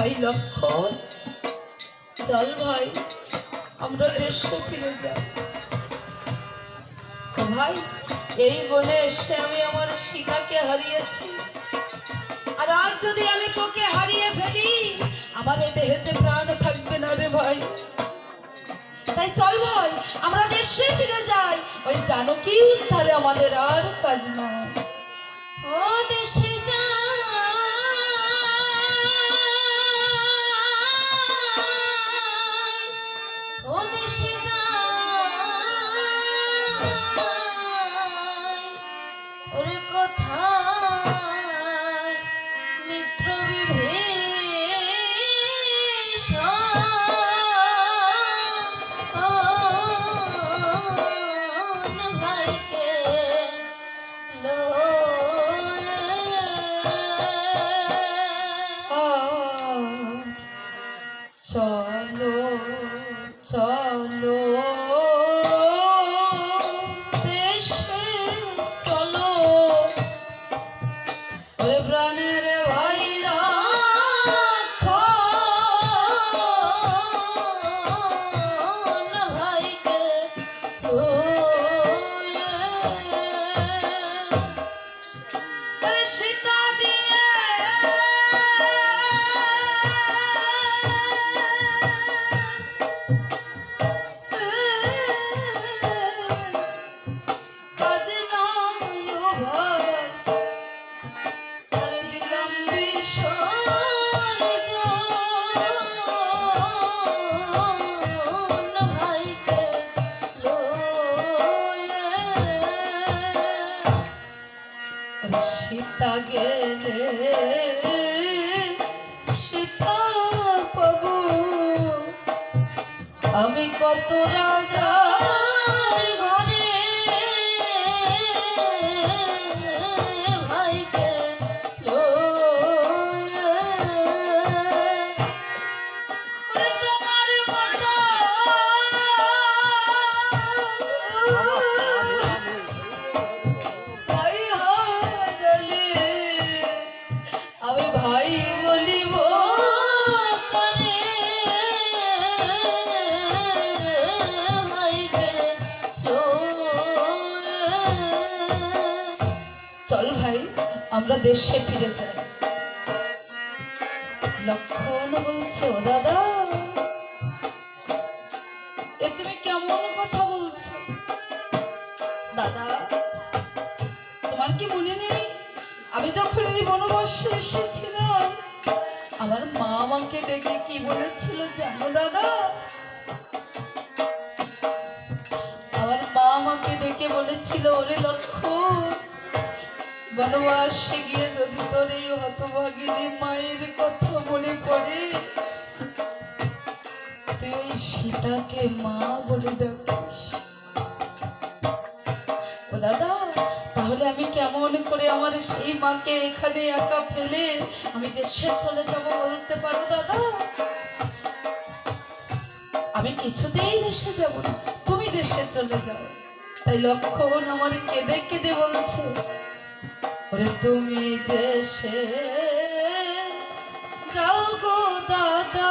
ভাই লক্ষণ চল ভাই আমরা দেশে ফিরে যাই। ভাই এই বনে এসে আমি আমার সীতাকে হারিয়েছি। আর আজ যদি আমি তোকে হারিয়ে ফেলি আমার এই দেহে যে প্রাণ থাকবে না রে ভাই। তাই চল ভাই আমরা দেশে ফিরে যাই। ওই জানকী উদ্ধারে আমাদের আর কাজ নয় ও দেশে ওরে কোথায় সীতা গেলে সীতা পাবো আমি কত আমি ভাই বলিব চল ভাই আমরা দেশে ফিরে যাই। লক্ষণ বলছে ও দাদা আমার মা আমাকে ডেকে কি বলেছিল জানো দাদা? আমার মা আমাকে ডেকে বলেছিল, ওরে লক্ষণ বনবাসে গিয়ে যদি তোর এই হতভাগিনী মায়ের কথা মনে পড়ে, তুই সীতাকে মা বলে ডাকিস তাহলে আমি কেমন করে আমার সেই মাকে এখানে একা ফেলে আমি দেশে চলে যাব বলতে পারো, দাদা? আমি কিছুতেই দেশে যাব না, তুমি দেশে চলে যাও। তাই লক্ষণ আমার কেঁদে কেঁদে বলছে, ওরে তুমি দেশে যাও গো দাদা।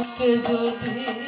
মাকে যদি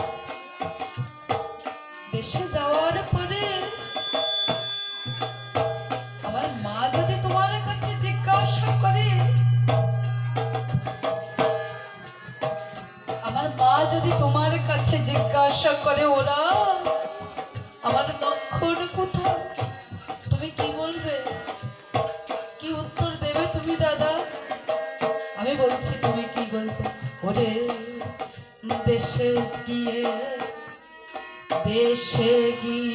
তুমি কি বলবে? কি উত্তর দেবে তুমি, দাদা? আমি বলছি, তুমি কি দেশে গিয়ে দেশে গিয়ে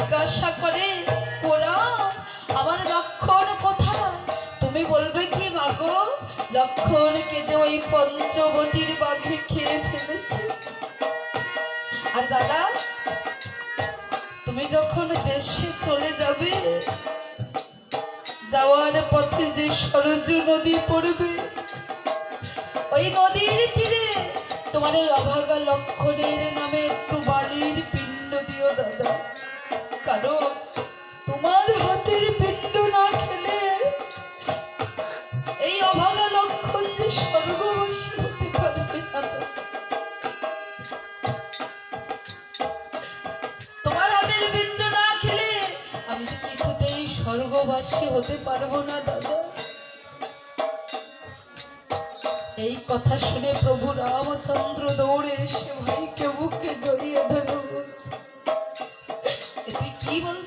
জিজ্ঞাসা করে আমার লক্ষণ কোথায়? তুমি বলবে কি মাগো লক্ষণকে যে ওই পঞ্চবটির বাঘে খেয়ে ফেলেছে। আর দাদা, তুমি যখন দেশে চলে যাবে, যাওয়ার পথে যে সরজু নদী পড়বে, ওই নদীর তীরে তোমার অভাগা লক্ষণের নামে একটু স্বর্গবাসী হতে পারব না দাদা। এই কথা শুনে প্রভু রামচন্দ্র দৌড়ে এসে ভাইকে বুকে জড়িয়ে ধরে বলছে, "এ তুই কি বলছিস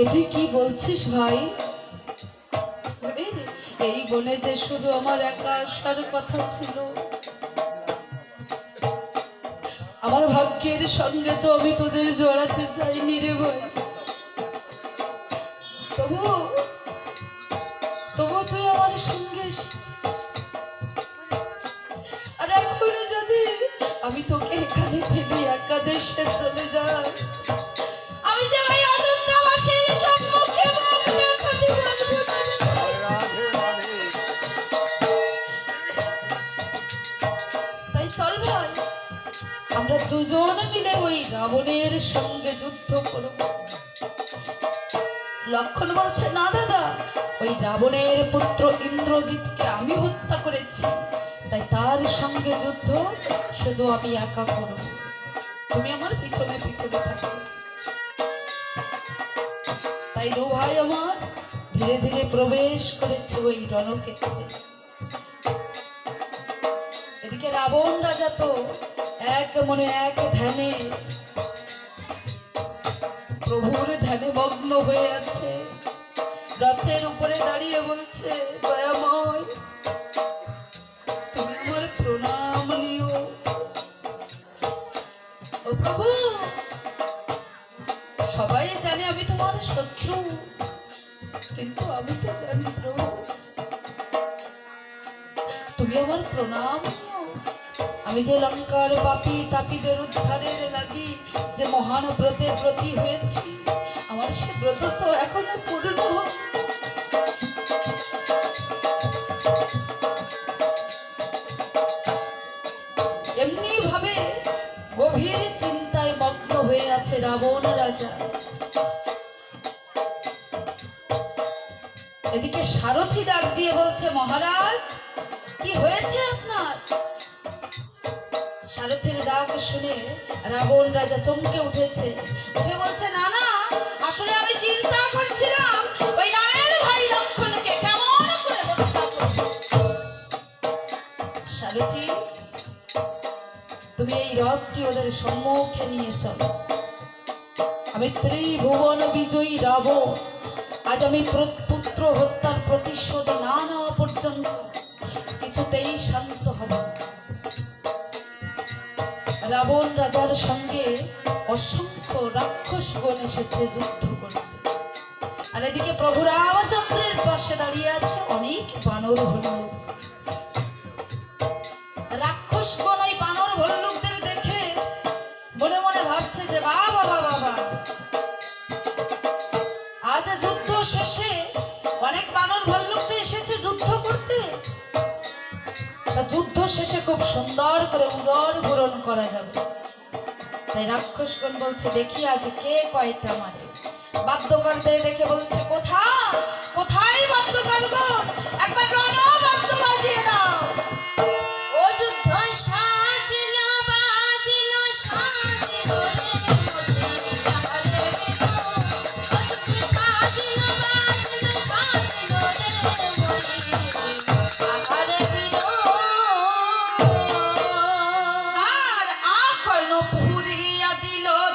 এ তুই কি বলছিস ভাই? এই বনে যে শুধু আমার একা আসার কথা ছিল। আমার ভাগ্যের সঙ্গে তো আমি তোদের জড়াতে চাইনি রে ভাই। তুই আমার সঙ্গে আর এখন যদি আমি তোকে এখানে ফেলে একা দেশে চলে যাই দুজন মিলে ওই রাবণের সঙ্গে যুদ্ধ করব লক্ষণ বলছে, না দাদা, ওই রাবণের পুত্র ইন্দ্রজিৎকে আমি হত্যা করেছি। তাই তার সঙ্গে যুদ্ধ শুধু আমি একা করব। তুমি আমার পিছনে পিছনে থাকো তাই দু ভাই আমার, ধীরে ধীরে প্রবেশ করেছে ওই রণক্ষেত্রে। রাবণ রাজা তো এক মনে এক ধ্যানে, প্রভুর ধ্যানে মগ্ন হয়ে আছে রথের উপরে দাঁড়িয়ে বলছে, দয়াময়, তুমি আমার প্রণাম নিও ও প্রভু, সবাই জানে আমি তোমার শত্রু, কিন্তু আমি তো জানি প্রভু, তুমি আমার প্রণাম নিও। আমি যে লঙ্কার পাপি, তাপিদের উদ্ধারের লাগি, যে মহান ব্রতে ব্রতী হয়েছি, আমার সে ব্রত তো এখনও পূর্ণ এমনি ভাবে গভীর চিন্তায় মগ্ন হয়ে আছে রাবণ রাজা। এদিকে সারথি ডাক দিয়ে বলছে, মহারাজ রাবণ রাজা চমকে উঠেছে উঠে বলছে, না না, আসলে আমি চিন্তা করছিলাম, ওই রামের ভাই লক্ষণকে কেমন করে হত্যা। সারথি তুমি এই রথটি ওদের সম্মুখে নিয়ে চলো আমি ত্রিভুবন বিজয়ী রাব আজ আমি পুত্র হত্যার প্রতিশোধ না নেওয়া পর্যন্ত কিছুতেই শান্ত হব। রাবণ রাজার সঙ্গে অসংখ্য রাক্ষস গণ এসেছে যুদ্ধ করতে। আর এদিকে প্রভু রামচন্দ্রের পাশে দাঁড়িয়ে আছে অনেক বানর হলুদ রাক্ষস গণ ওই বানর ভল্লুকদের দেখে মনে মনে ভাবছে যে বাবা বাবা বাবা আজ যুদ্ধ শেষে অনেক বানর ভল্লুক এসেছে যুদ্ধ করতে। যুদ্ধ শেষে খুব সুন্দর করে পূরণ করা যাবে। তাই রাক্ষসগণ বলছে, দেখি আজ কে কয়টা মারে? বাদ্যকারদের ডেকে বলছে, কোথায়? কোথায় বাদ্যকরগণ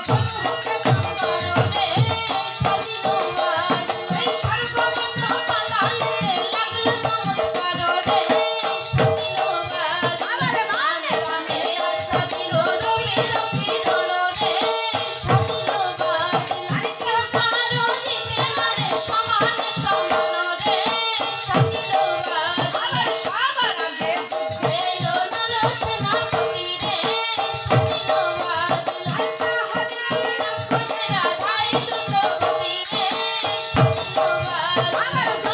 どこ? আমার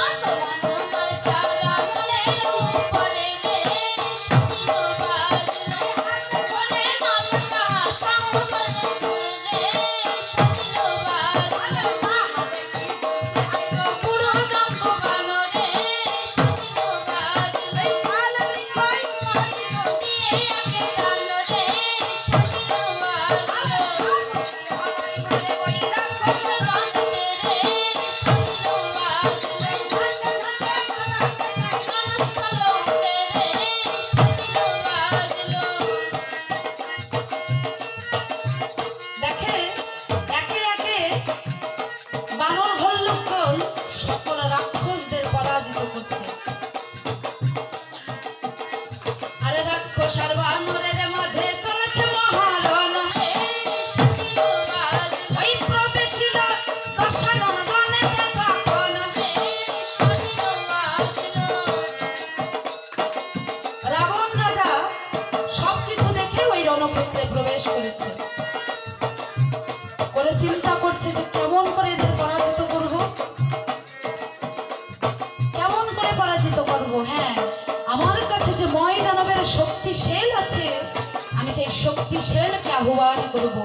আমি সেই শক্তি শেলকে আহ্বান করব।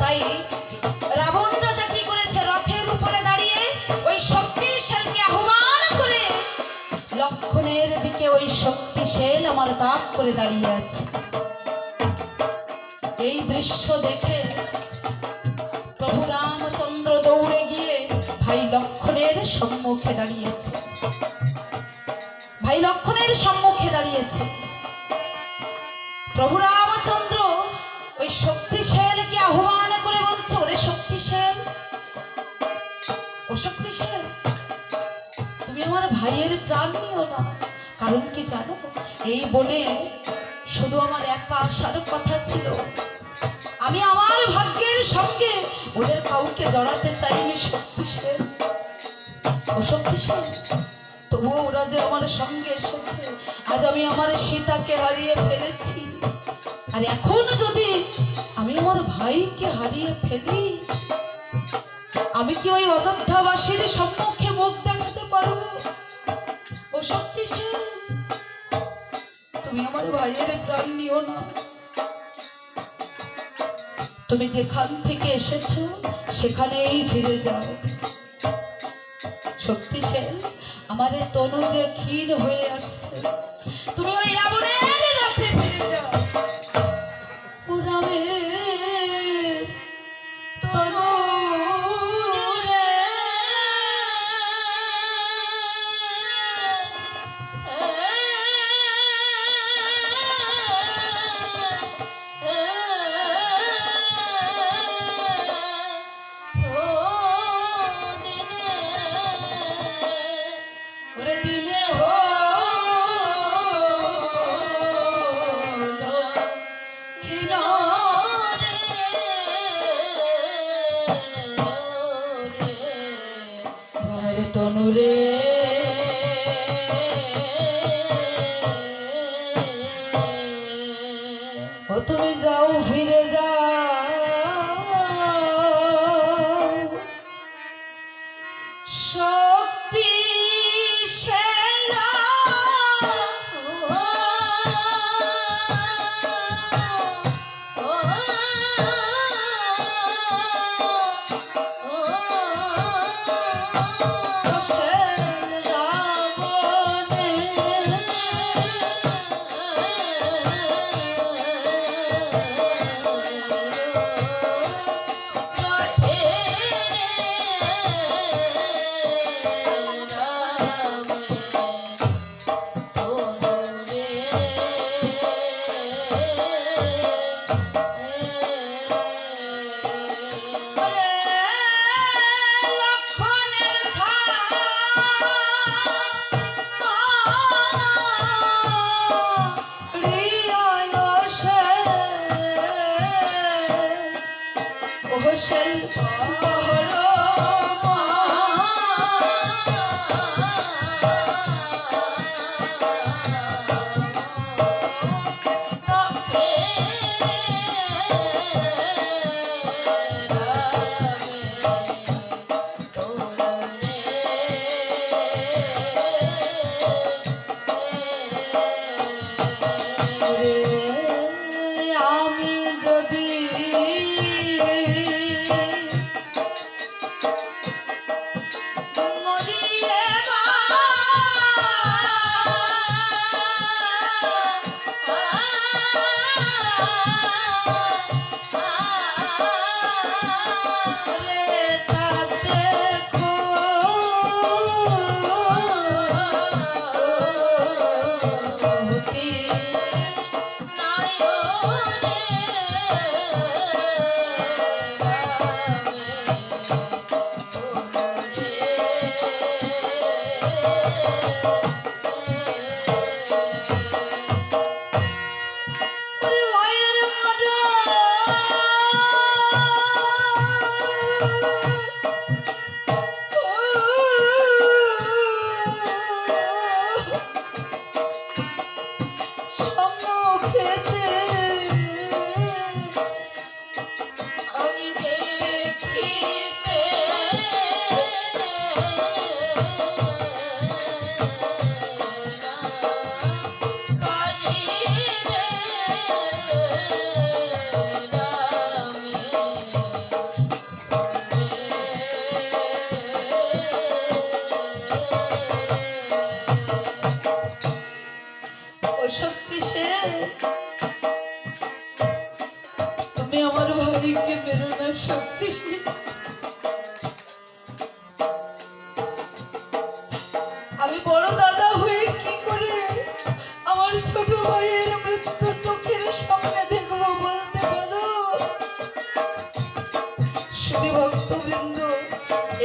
তাই রাবণ রাজা কি করেছে? রথের উপরে দাঁড়িয়ে ওই শক্তিশালকে আহ্বান করে লক্ষণের দিকে ওই শক্তিশাল আমার তাক করে দাঁড়িয়ে আছে। এই দৃশ্য দেখে প্রভু রামচন্দ্র দৌড়ে গিয়ে ভাই লক্ষণের সম্মুখে দাঁড়িয়েছে। ভাই লক্ষণের সম্মুখে দাঁড়িয়েছে। প্রভু রামচন্দ্র কারণ কি জানো? এই বনে শুধু আমার একা আসার কথা ছিল। আমি আমার ভাগ্যের সঙ্গে ওদের কাউকে জড়াতে চাইনি শক্তিশাল ও শক্তিশাল তবুও ওরা যে আমার সঙ্গে এসেছে, আজ আমি আমার সীতাকে হারিয়ে ফেলেছি। আর এখন যদি আমি আমার ভাইকে হারিয়ে ফেলি, আমি কি ওই অযোধ্যাবাসীর সম্মুখে মুখ দেখাতে পারব? ও শক্তিশাল তুমি আমার যেখান থেকে এসেছ, সেখানেই ফিরে যাও। শক্তিশাল, আমার এই তনু যে ক্ষীণ হয়ে আসছে, তুমি ওই রাবণের রাতে ফিরে যাও। বড় দাদা হয়ে কি করে আমার ছোট ভাইয়ের মৃত্যু চোখের সামনে দেখব বলতে পারো? শুধু ভক্তবৃন্দ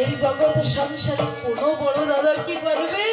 এই জগৎ সংসারে কোনো বড় দাদা কি পারবে?